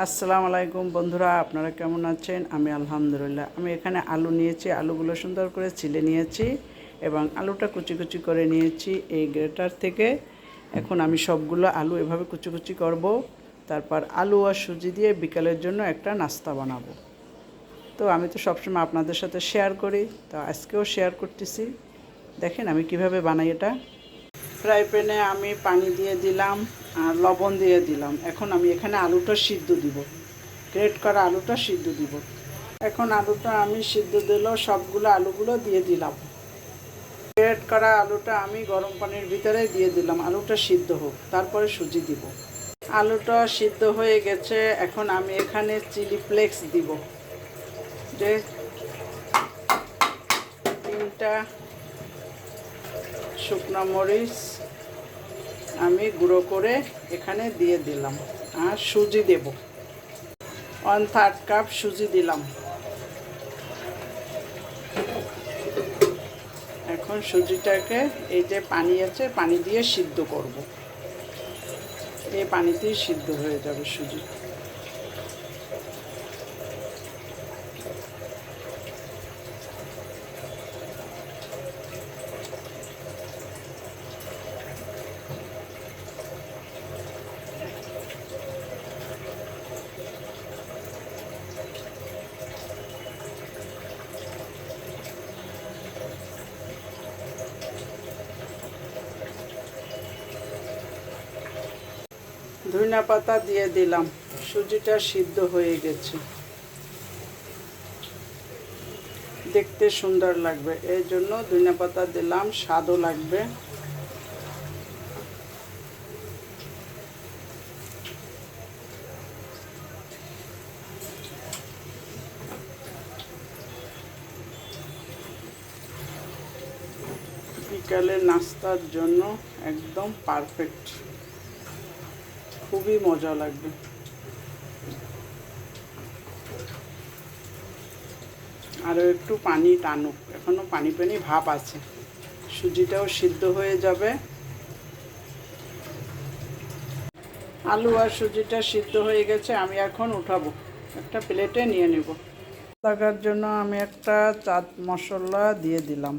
আসসালামু আলাইকুম বন্ধুরা, আপনারা কেমন আছেন? আমি আলহামদুলিল্লাহ। আমি এখানে আলু নিয়েছি, আলুগুলো সুন্দর করে ছিলে নিয়েছি এবং আলুটা কুচি কুচি করে নিয়েছি এই গ্রেটার থেকে। এখন আমি সবগুলো আলু এভাবে কুচি কুচি করব, তারপর আলু আর সুজি দিয়ে বিকালের জন্য একটা নাস্তা বানাবো। তো আমি তো সবসময় আপনাদের সাথে শেয়ার করি, তো আজকেও শেয়ার করতেছি। দেখেন আমি কীভাবে বানাই এটা। ফ্রাই প্যানে আমি পানি দিয়ে দিলাম আর লবণ দিয়ে দিলাম। এখন আমি এখানে আলুটা সিদ্ধ দিব। গ্রেট করা আলুটা সিদ্ধ দিব। এখন আলুটা আমি সিদ্ধ দিল, সবগুলো আলুগুলো দিয়ে দিলাম। গ্রেট করা আলুটা আমি গরম পানির ভিতরে দিয়ে দিলাম। আলুটা সিদ্ধ হোক, তারপরে সুজি দিব। আলুটা সিদ্ধ হয়ে গেছে, এখন আমি এখানে চিলি ফ্লেক্স দিব। যে তিনটা শুকনো মরিচ আমি গুঁড়ো করে এখানে দিয়ে দিলাম। আর সুজি দেব। ওয়ান থার্ড কাপ সুজি দিলাম। এখন সুজিটাকে এই যে পানি আছে, পানি দিয়ে সিদ্ধ করব। এই পানিতেই সিদ্ধ হয়ে যাবে সুজি। ধনিয়া পাতা দিয়ে দিলাম। সুজিটা সিদ্ধ হয়ে গেছে। দেখতে সুন্দর লাগবে। এই জন্য ধনিয়া পাতা দিলাম, স্বাদও লাগবে। বিকালে নাস্তার জন্য একদম পারফেক্ট। খুবই মজা লাগবে। আরও একটু পানি টানুক। এখনও পানি পানি ভাব আছে। সুজিটাও সিদ্ধ হয়ে যাবে। আলু আর সুজিটা সিদ্ধ হয়ে গেছে, আমি এখন উঠাবো। একটা প্লেটে নিয়ে নেব। লাগার জন্য আমি একটা চাট মশলা দিয়ে দিলাম।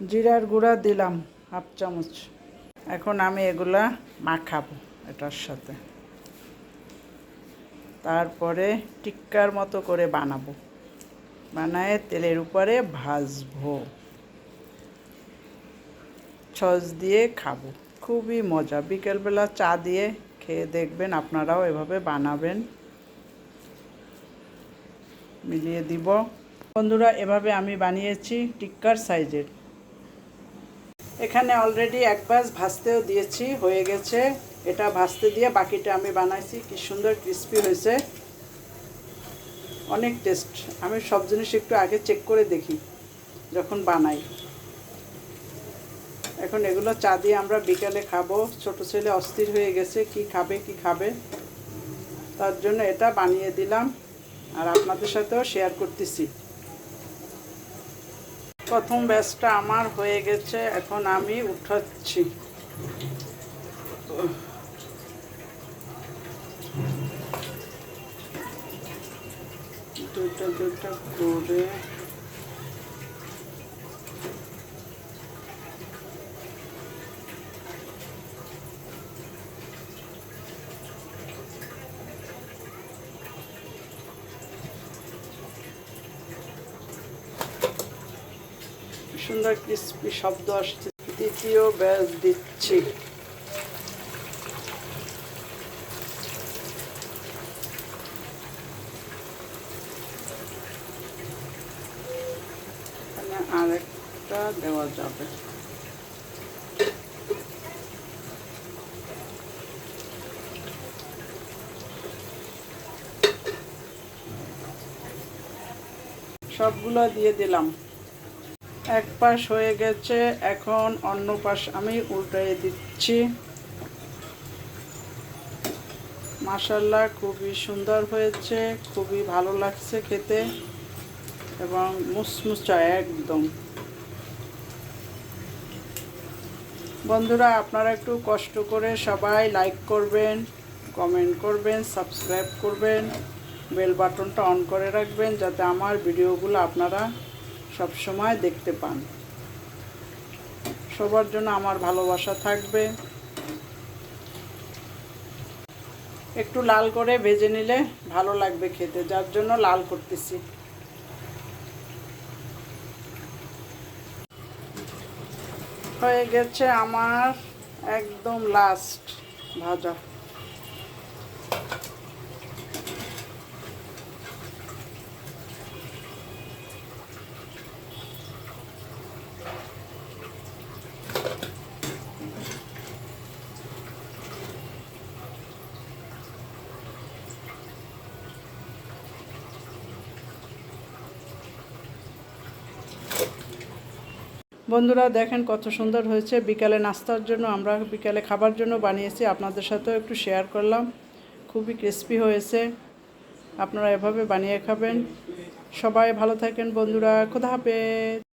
জিরার গুঁড়া দিলাম হাফ চামচ। এখন আমি এগুলা মাখাবো এটার সাথে। তারপরে টিক্কার মতো করে বানাবো। বানায় তেলের উপরে ভাজবো। ছস দিয়ে খাব। খুবই মজা। বিকেলবেলা চা দিয়ে খেয়ে দেখবেন আপনারাও এভাবে বানাবেন। মিলিয়ে দিব। বন্ধুরা, এভাবে আমি বানিয়েছি টিক্কার সাইজের। এখানে অলরেডি এক ব্যাস ভাজতেও দিয়েছি, হয়ে গেছে। এটা ভাজতে দিয়ে বাকিটা আমি বানাইছি। কি সুন্দর ক্রিস্পি হয়েছে। অনেক টেস্ট আমি সব জিনিস একটু আগে চেক করে দেখি, যখন বানাই। এখন এগুলো চা দিয়ে আমরা বিকালে খাব। ছোট ছেলে অস্থির হয়ে গেছে, কি খাবে কি খাবে? তার জন্য এটা বানিয়ে দিলাম। আর আপনাদের সাথেও শেয়ার করতেছি। প্রথম ব্যাচটা আমার হয়ে গেছে এখন আমি উঠাচ্ছি। দুটা দুটা করে সুন্দর ক্রিস্পি শব্দ আসছে। দ্বিতীয় ব্যাচ দিচ্ছি। আরেকটা দেওয়া যাবে। সবগুলো দিয়ে দিলাম। এক পাশ হয়ে গেছে, এখন অন্য পাশ আমি উল্টাই দিচ্ছি। মাসাল্লাহ খুবই সুন্দর হয়েছে, খুবই ভালো লাগছে খেতে এবং মুসমুচা একদম। বন্ধুরা, আপনারা একটু কষ্ট করে সবাই লাইক করবেন কমেন্ট করবেন সাবস্ক্রাইব করবেন বেল বাটনটা অন করে রাখবেন, যাতে আমার ভিডিওগুলো আপনারা সব সময় দেখতে পান। সবার জন্য আমার ভালোবাসা থাকবে। একটু লাল করে ভেজে নিলে ভালো লাগবে খেতে, যার জন্য লাল করতেছি। হয়ে গেছে আমার একদম লাস্ট ভাজা। বন্ধুরা, দেখেন কত সুন্দর হয়েছে। বিকালে নাস্তার জন্য আমরা বিকালে খাবার জন্য বানিয়েছি। আপনাদের সাথেও একটু শেয়ার করলাম। খুবই ক্রিস্পি হয়েছে। আপনারা এভাবে বানিয়ে খাবেন। সবাই ভালো থাকেন বন্ধুরা। খোদা হাফেজ।